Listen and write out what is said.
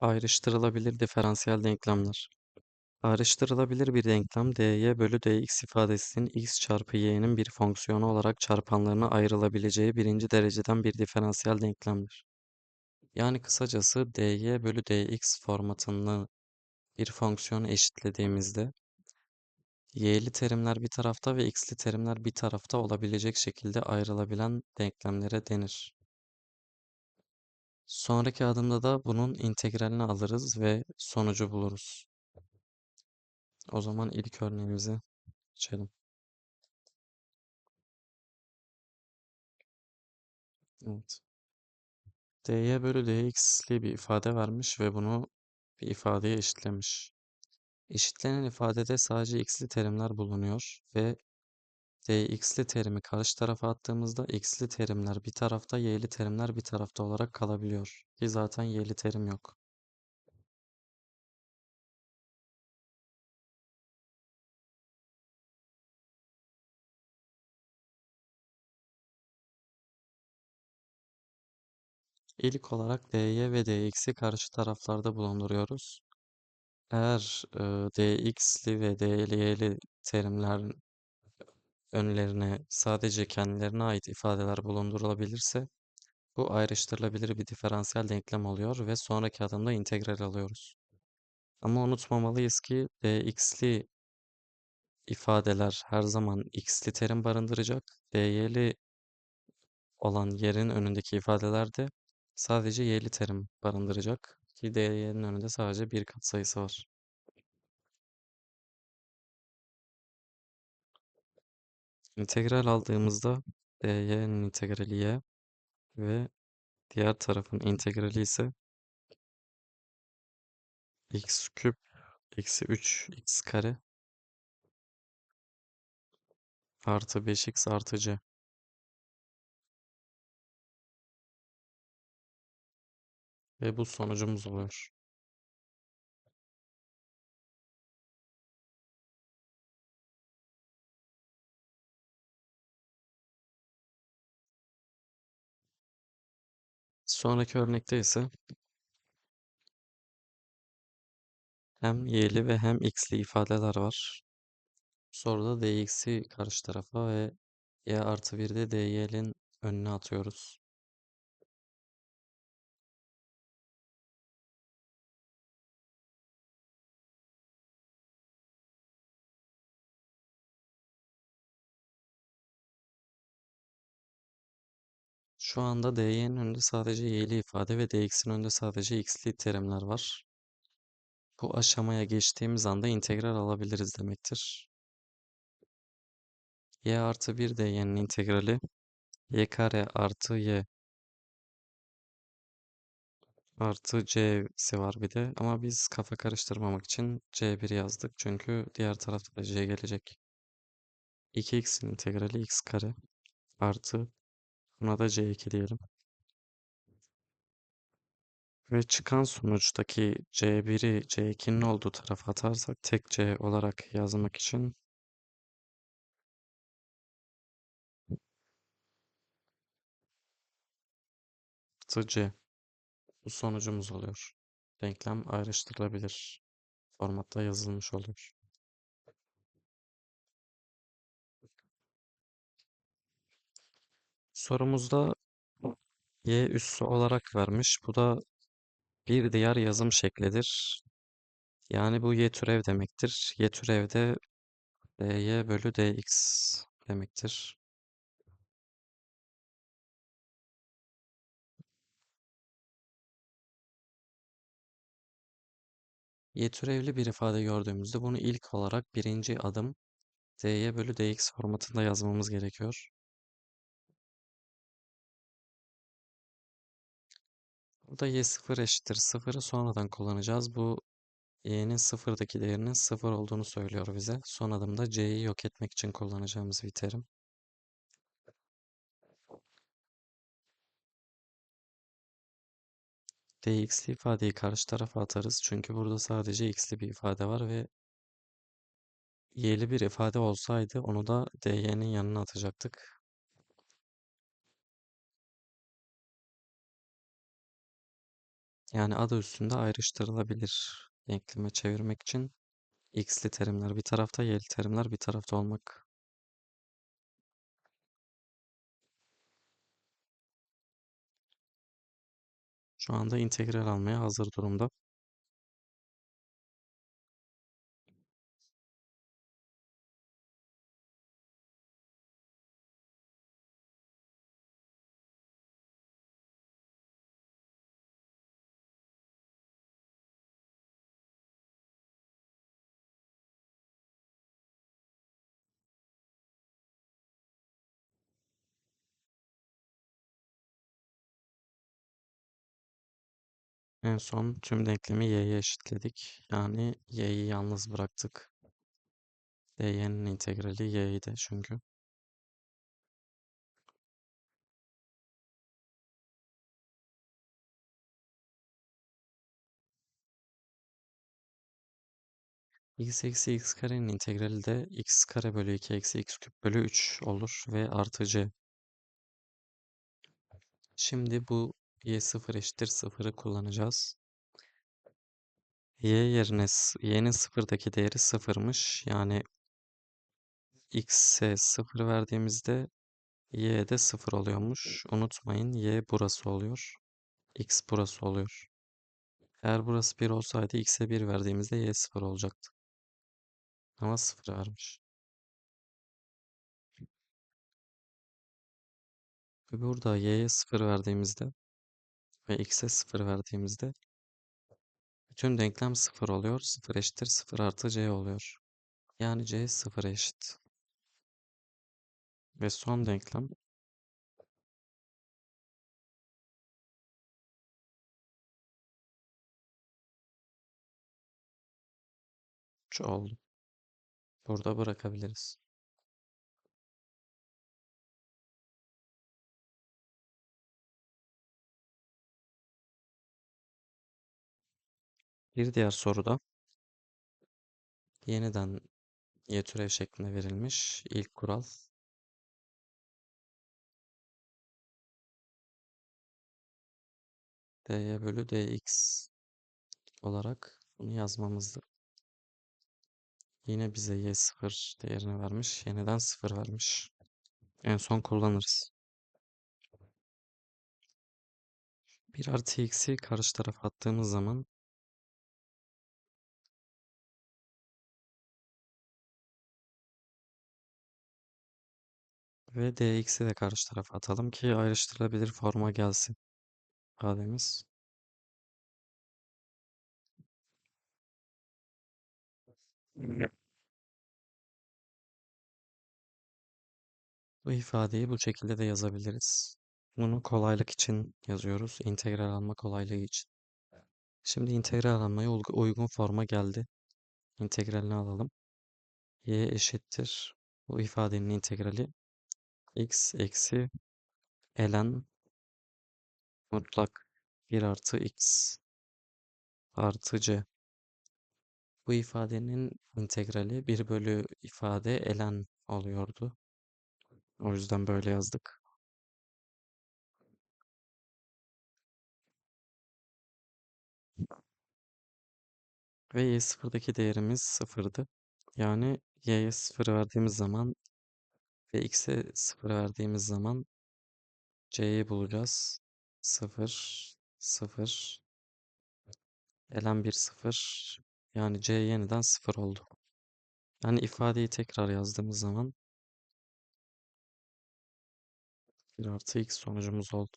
Ayrıştırılabilir diferansiyel denklemler. Ayrıştırılabilir bir denklem dy bölü dx ifadesinin x çarpı y'nin bir fonksiyonu olarak çarpanlarına ayrılabileceği birinci dereceden bir diferansiyel denklemdir. Yani kısacası dy bölü dx formatını bir fonksiyonu eşitlediğimizde y'li terimler bir tarafta ve x'li terimler bir tarafta olabilecek şekilde ayrılabilen denklemlere denir. Sonraki adımda da bunun integralini alırız ve sonucu buluruz. O zaman ilk örneğimizi geçelim. Evet. dy bölü dx'li bir ifade vermiş ve bunu bir ifadeye eşitlemiş. Eşitlenen ifadede sadece x'li terimler bulunuyor ve dx'li terimi karşı tarafa attığımızda x'li terimler bir tarafta, y'li terimler bir tarafta olarak kalabiliyor. Ki zaten y'li terim yok. İlk olarak dy ve dx'i karşı taraflarda bulunduruyoruz. Eğer e, dx'li ve dy'li terimlerin önlerine sadece kendilerine ait ifadeler bulundurulabilirse bu ayrıştırılabilir bir diferansiyel denklem oluyor ve sonraki adımda integral alıyoruz. Ama unutmamalıyız ki dx'li ifadeler her zaman x'li terim barındıracak. dy'li olan yerin önündeki ifadeler de sadece y'li terim barındıracak. Ki dy'nin önünde sadece bir katsayısı var. İntegral aldığımızda dy'nin integrali y ve diğer tarafın integrali ise x küp eksi 3 x kare artı 5x artı c. Ve bu sonucumuz oluyor. Sonraki örnekte ise hem y'li ve hem x'li ifadeler var. Sonra da dx'i karşı tarafa ve y artı 1 de dy'nin önüne atıyoruz. Şu anda dy'nin önünde sadece y'li ifade ve dx'in önünde sadece x'li terimler var. Bu aşamaya geçtiğimiz anda integral alabiliriz demektir. y artı 1 dy'nin integrali y kare artı y artı c'si var bir de ama biz kafa karıştırmamak için c1 yazdık çünkü diğer tarafta c gelecek. 2x'in integrali x kare artı buna da c2 diyelim. Ve çıkan sonuçtaki c1'i c2'nin olduğu tarafa atarsak tek c olarak yazmak için c bu sonucumuz oluyor. Denklem ayrıştırılabilir formatta yazılmış oluyor. Sorumuzda y üssü olarak vermiş. Bu da bir diğer yazım şeklidir. Yani bu y türev demektir. Y türev de dy bölü dx demektir. Y türevli bir ifade gördüğümüzde bunu ilk olarak birinci adım dy bölü dx formatında yazmamız gerekiyor. Burada y0 eşittir 0'ı sonradan kullanacağız. Bu y'nin sıfırdaki değerinin 0 olduğunu söylüyor bize. Son adımda c'yi yok etmek için kullanacağımız bir terim. dx'li ifadeyi karşı tarafa atarız. Çünkü burada sadece x'li bir ifade var ve y'li bir ifade olsaydı onu da dy'nin yanına atacaktık. Yani adı üstünde ayrıştırılabilir denkleme çevirmek için x'li terimler bir tarafta, y'li terimler bir tarafta olmak. Şu anda integral almaya hazır durumda. En son tüm denklemi y'ye eşitledik. Yani y'yi yalnız bıraktık. dy'nin integrali y'ydi çünkü. x eksi x karenin integrali de x kare bölü 2 eksi x küp bölü 3 olur ve artı c. Şimdi bu y sıfır eşittir sıfırı kullanacağız. y yerine y'nin sıfırdaki değeri sıfırmış. Yani x'e sıfır verdiğimizde y de sıfır oluyormuş. Unutmayın y burası oluyor. x burası oluyor. Eğer burası 1 olsaydı x'e 1 verdiğimizde y 0 olacaktı. Ama 0 vermiş. Ve burada y'ye 0 verdiğimizde ve x'e 0 verdiğimizde bütün denklem 0 oluyor. 0 eşittir 0 artı c oluyor. Yani c 0 eşit. Ve son denklem oldu. Burada bırakabiliriz. Bir diğer soruda yeniden y türev şeklinde verilmiş ilk kural dy bölü dx olarak bunu yazmamızdı. Yine bize y0 değerini vermiş. Yeniden 0 vermiş. En son kullanırız. 1 artı x'i karşı tarafa attığımız zaman ve dx'i de karşı tarafa atalım ki ayrıştırılabilir forma gelsin ifademiz. Bu ifadeyi bu şekilde de yazabiliriz. Bunu kolaylık için yazıyoruz. İntegral alma kolaylığı için. Şimdi integral almaya uygun forma geldi. İntegralini alalım. y eşittir. Bu ifadenin integrali x eksi ln mutlak 1 artı x artı c. Bu ifadenin integrali 1 bölü ifade ln oluyordu. O yüzden böyle yazdık. Ve y sıfırdaki değerimiz sıfırdı. Yani y'ye sıfır verdiğimiz zaman ve x'e sıfır verdiğimiz zaman c'yi bulacağız. Sıfır, sıfır, ln 1 sıfır. Yani c yeniden sıfır oldu. Yani ifadeyi tekrar yazdığımız zaman 1 artı x sonucumuz oldu.